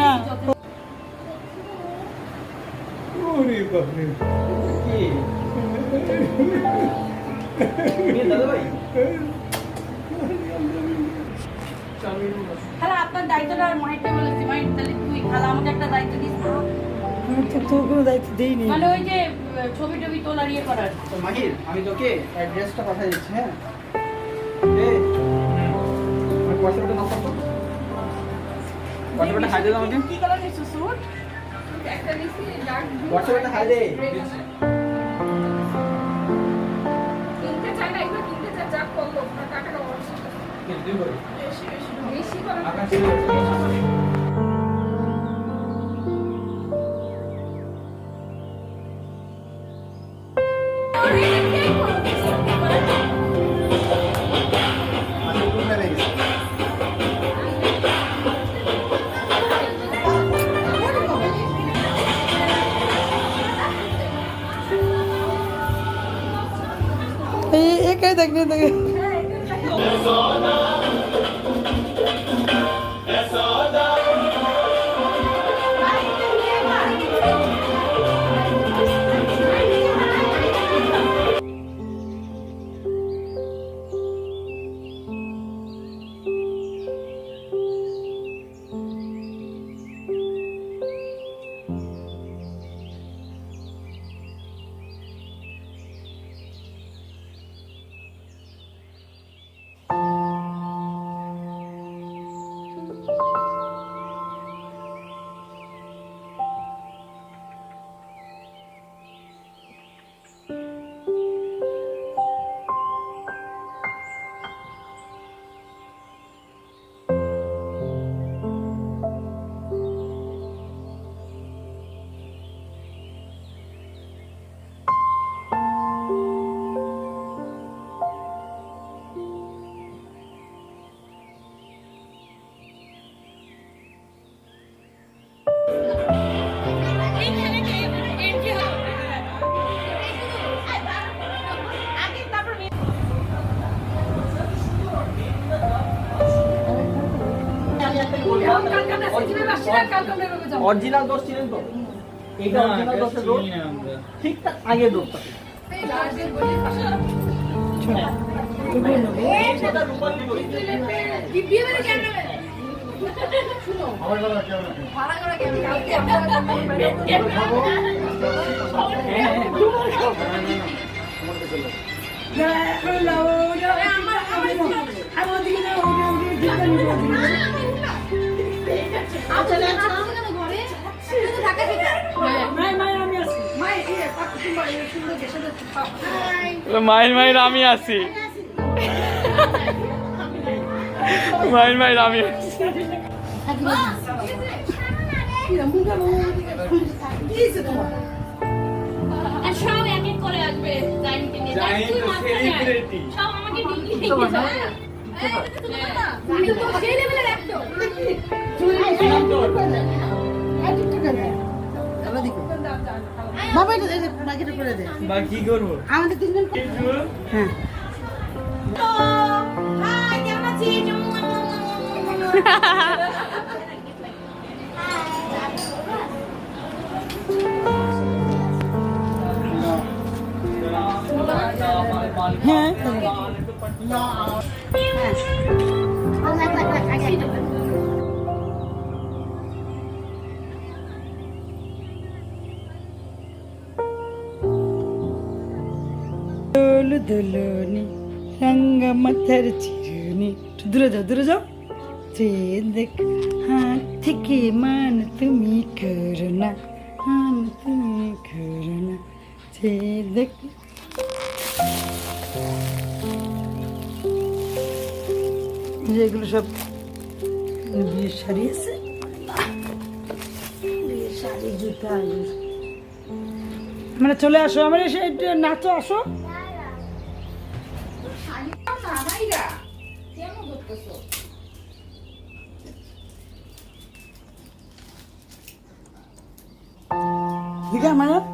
না। ওরে বাপরে। কি? মেয়ে দাদা ভাই? খালা আপনার দায়িত্বটা আর মাইটটা বলেছি তাহলে তুই খালা আমাকে একটা দায়িত্ব দিস তো তোর কোনো দায়িত্ব দিইনি। মানে ওই যে ছবি টবি তোলার ইয়ে করার। তো মাহির আমি তোকে অ্যাড্রেসটা পাঠিয়ে দিচ্ছি হ্যাঁ? হোয়াটসঅ্যাপটা নাম্বার হাই দে দাও আমাকে। কি কালার নিছো স্যুট একটা নিছি ডার্ক ব্লু হোয়াটসঅ্যাপটা হাই দে কিনতে চাই না এগুলো কিনতে চাই যা করল টাকাটা অবশ্যই বেশি বেশি বেশি। করে আপনার দেখ দেখে অরিজিনাল দোষ ছিলেন তো এইটা অরিজিনাল দোষের রোড ঠিক তার আগের রোডটা রূপার মাইর মাইর আমি আছি। মাইর মাইর আমি আছি। সব এক এক করে আসবে। সব আমাকে তো সেই লেভেলের একদম বাবা এটা বাকিটা করে দে। বা কি করব? আমাদের তিনজন হ্যাঁ। আছিস হ্যাঁ। দোলনি রঙ্গা মাথার চিরুনি একটু দূরে যাও দূরে যাও দেখ হাত থেকে মান তুমি করো না মান তুমি করো না যে দেখ যেগুলো সব বিয়ের শাড়ি আছে বিয়ের শাড়ি জুতা মানে চলে আসো আমার এসে নাচো আসো দিঘা মানে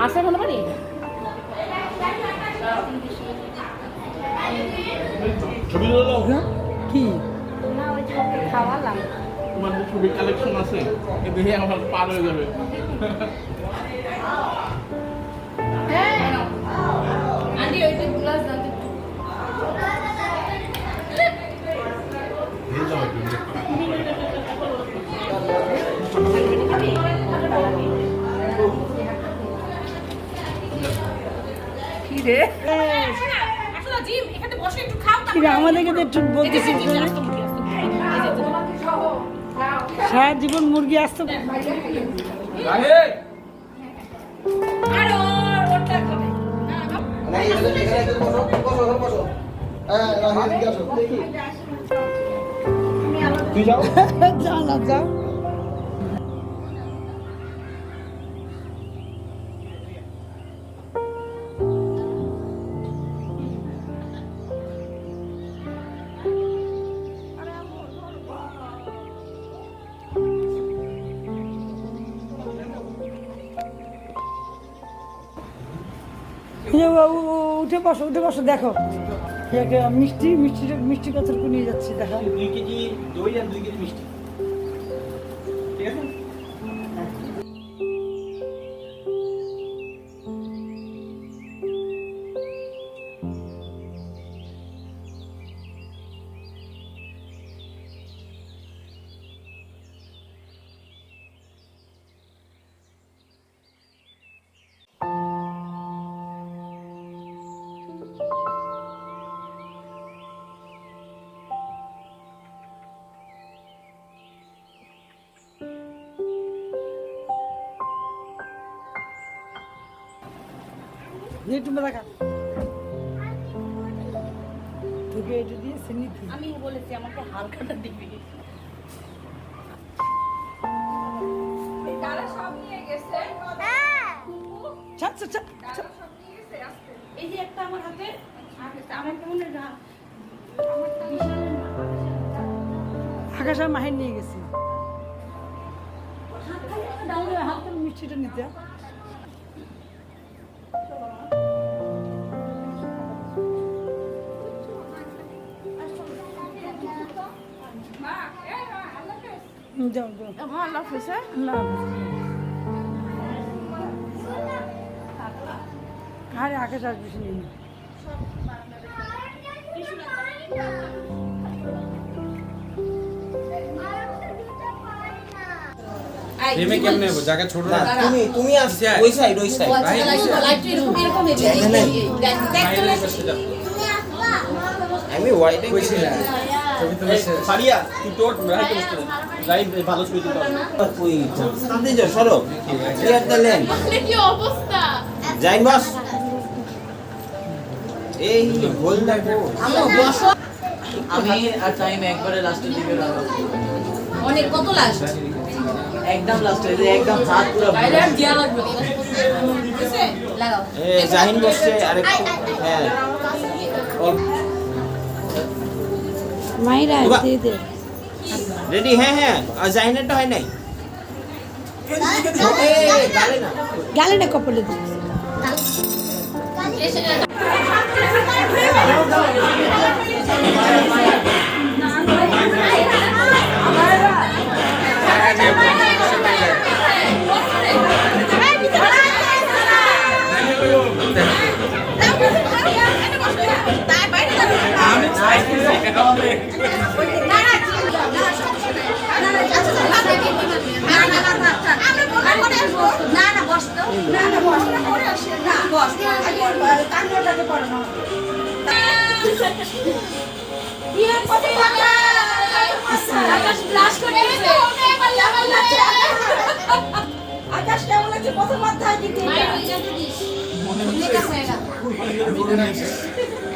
আসে ভালো পারি ছবি কি? খাওয়ালাম। তোমার ছবি কালেকশন আছে এদিকে দেখে আমার পার হয়ে যাবে। বসো, বসো হ্যাঁ রাহি এদিকে আসো দেখি তুই যাও যাও না যাও বাবু, উঠে বসো উঠে বসো দেখো। মিষ্টি মিষ্টি মিষ্টি কতটুকু নিয়ে যাচ্ছি দেখো। দুই কেজি দই আর দুই কেজি মিষ্টি। তোকে এটা দিয়ে আমি বলেছি আমাকে হালকাটা দিবি। তারা সব নিয়ে গেছে। এই যে একটা আমার হাতে আস্তে আমার কেমন আকাশ আর মাহির নিয়ে গেছি। মিষ্টিটা নিতে যাও যাও আল্লাহ হাফেজ আল্লাহ হাফেজ। আরে আকাশ আসবে শুনি ফ্রেমে কেমনে জায়গা ছোট না তুমি তুমি আসছে ওই সাইড ওই সাইড না ছবি তো বসে ফারিয়া তুই তোর রাইট বসতে রাইট ভালো ছবি তুলতে হবে ওই সামনে সরো। Clear the lane. কি অবস্থা? যাইন বস। এই গোল দেখো আমি আর টাইম একবারে লাস্টের দিকে লাগাবো অনেক কত লাস্ট একদম লাস্টে একদম হাত পুরো তাইলে আর লাগবে লাগাও। এ জাহিন বসছে আরেকটু হ্যাঁ। মাইরা দে দে রেডি হ্যাঁ হ্যাঁ জাহিনাটা হয় নাই গালে না কপালে দে Tá আকাশটা মনে হচ্ছে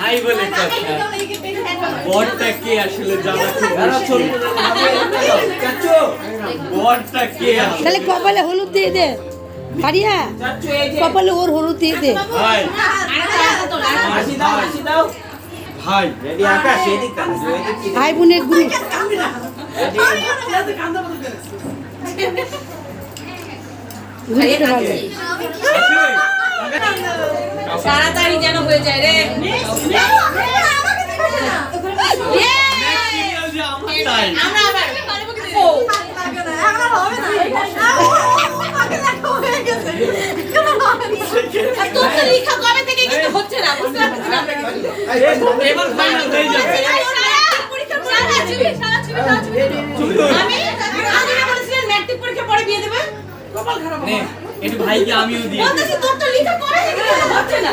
হাই বলে কথা। বরটা কে আসলে জানা খুব মুশকিল। বরটা কে তাহলে কপালে হলুদ দিয়ে দে। ফারিয়া কপালে ওর হলুদ দিয়ে দে। ভাই। হাসি দাও হাসি দাও। ভাই রেডি আকাশ এদিক কান এদিক ভাই বোনের গ্রুপ ঘুরতে হবে তাড়াতাড়ি যেন হয়ে যায় রে। আমার আবার। আমি পরীক্ষা পরে বিয়ে দেবে। নে। একটু ভাইকে আমিও দিয়ে দিই। বলতেছি তোর তো লেখা কিন্তু হচ্ছে না।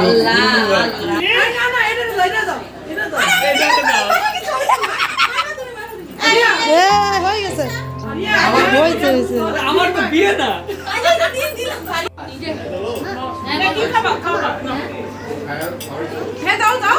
আল্লাহ আল্লাহ। এটা দাও এ, হয়ে গেছে। হয়েছে হয়েছে। আমার তো বিয়ে না। হ্যাঁ দাও দাও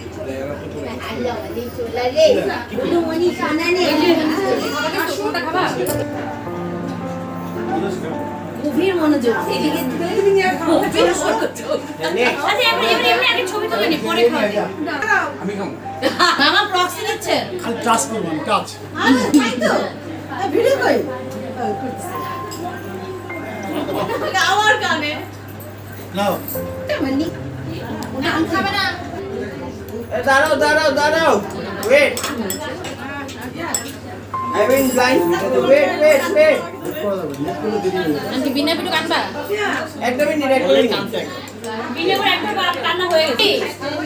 গভীর মনোযোগ এদিকে ছবি তুলে নি পরে আমি খাব মামা প্রক্সি দিচ্ছে খালি টাচ করব আমি টাচ আমার গানে। নাও। গান খাবে না দাঁড়াও দাঁড়াও দাঁড়াও। Wait I mean blind wait wait wait aunty বিনা পিটু কাটবা একটা মিনিট মিনিট। বিনা করে একটা বার কান্না হয়ে গেছে।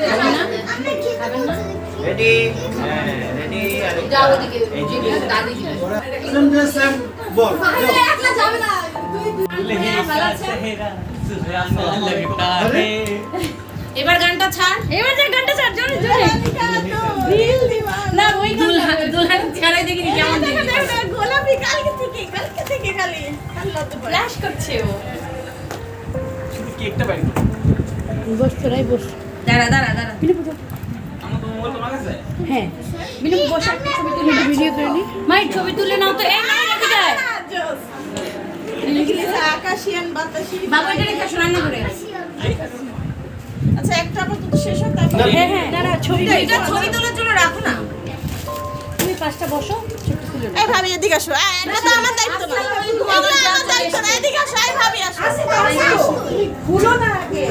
খাবে না? খাবেন না? রেডি রেডি যাও ওদিকে দাদি সেম বল একলা যাবে না। এবার গানটা ছাড়। এবার যে গানটা ছাড় জোরে জোরে। না ওই দুলহান দুলহান ছাড়াই দেখিনি কেমন দেখি গোলাপি কালকে থেকে কালকে থেকে খালি ফ্ল্যাশ করছে ও। কেকটা পাই বস তোরাই বস দাঁড়া দাঁড়া দাঁড়া। আমার তো মোবাইল তোমার কাছে? হ্যাঁ। বিনু বস একটা ছবি তুলে ভিডিও করে নি। মাই ছবি তুলে নাও তো এই না রেখে দেয় আকাশিয়ান বাতাসি। বাবা এটা রান্না করে আচ্ছা একটা আপাতত শেষ হোক তারপর হ্যাঁ হ্যাঁ। ছবি এটা ছবি তোলার জন্য রাখো না। তুমি পাঁচটা বসো এই ভাবি এদিকে আসো। এটা তো আমার দায়িত্ব না। এগুলো আমার দায়িত্ব না। এদিকে আসো এই ভাবি আসো। খুলো না আগে।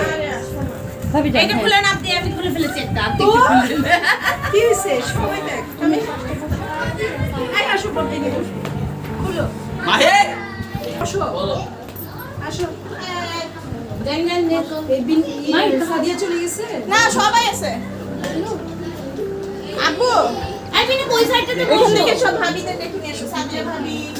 ভাবি যাও, এটা হ্যাঁ। খুলে না আপনি আমি খুলে ফেলেছি একটা আপনি খুলে দেন। কি হয়েছে? সবাই দেখ আমি এই আসো বলতে গেলে খুলো। মাহে! আসো। আসো দেন দেন দেন তো। মাই সাদিয়া চলে গেছে না সবাই আছে এই বিনি ওই সাইডটাতে বসো সব ভাবিদের ডেকে নিয়ে ইয়ে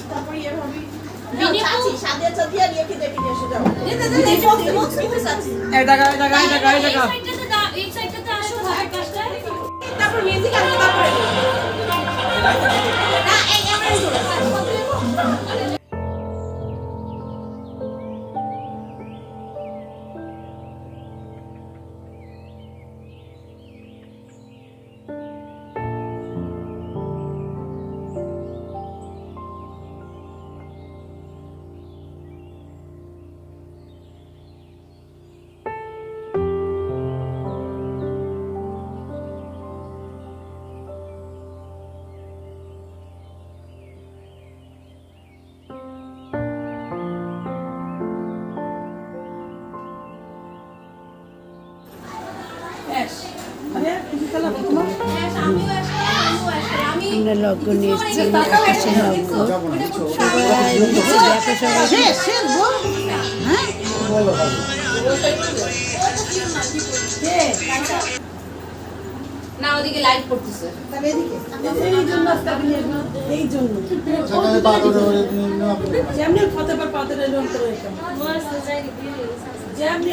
লগ্ন নিয়ে এসেছি আকাশের লগ্ন সবাই দেখো সবাই না ওদিকে লাইট পড়তেছে এই জন্য সেখানে পাথরে ওরে নিয়ে যেমনি ফতে পর পাতে রইল যেমনি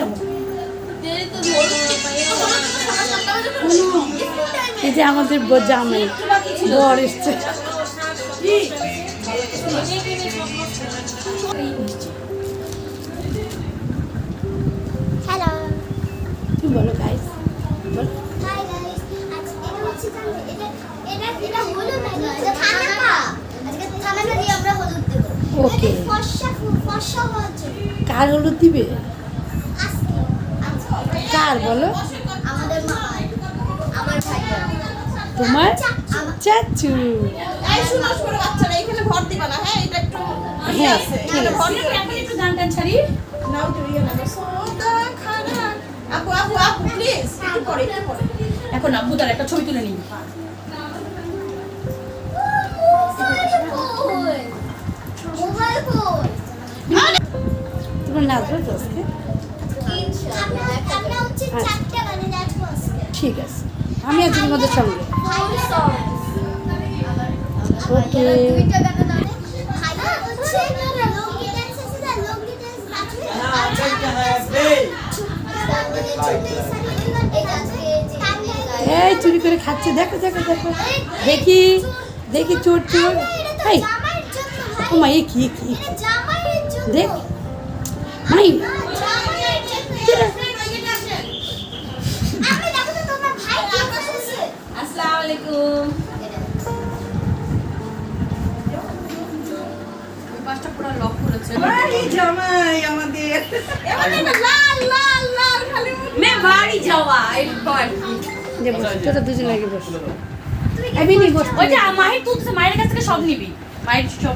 এই যে আমাদের জামাই বর এসছে। বলো গাইস হওয়ার জন্য? কার হলুদ দিবে? আচ্ছা কার বলো? আমাদের মা আমার ভাই। তোমার চাচু। এই শুনো শুনো বাচ্চারা এখানে ভর দিবা না এটা একটু ঠিক আছে। এখন একটু গান টান ছাড়ি। নাও তো না সোদা খানা আপু আপু আপু প্লিজ একটু পরে একটু পরে। এখন আব্বু তার একটা ছবি তুলে নিবি মোবাইল তোমার নাচবে তো আজকে? ঠিক আছে। আমি আছি তোমাদের সঙ্গে ওকে। এই চুরি করে খাচ্ছে। দেখো দেখো দেখো। দেখি দেখি চোর চোর। এই। ও মা কি কি? দেখ। মাই। করেছে জামাই আমাদের। লাল লাল লাল খালি মে বাড়ি যাওয়া কি যে বস তোরা দুজন লাগে বস। আমি নি বস ওই যে মাহির তুলছে মায়ের কাছ থেকে সব নিবি। মায়ের সব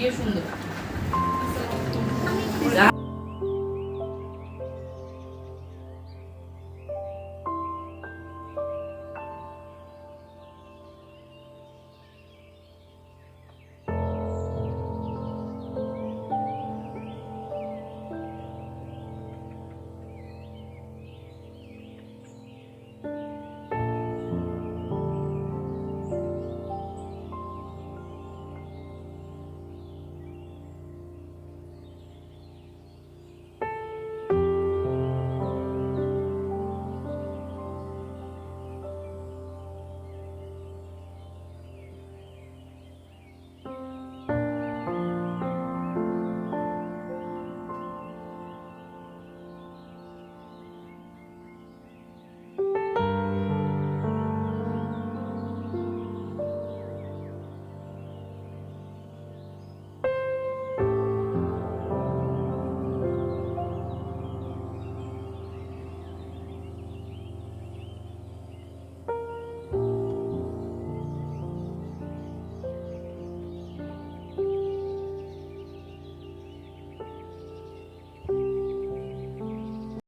ইয়ে সুন্দর।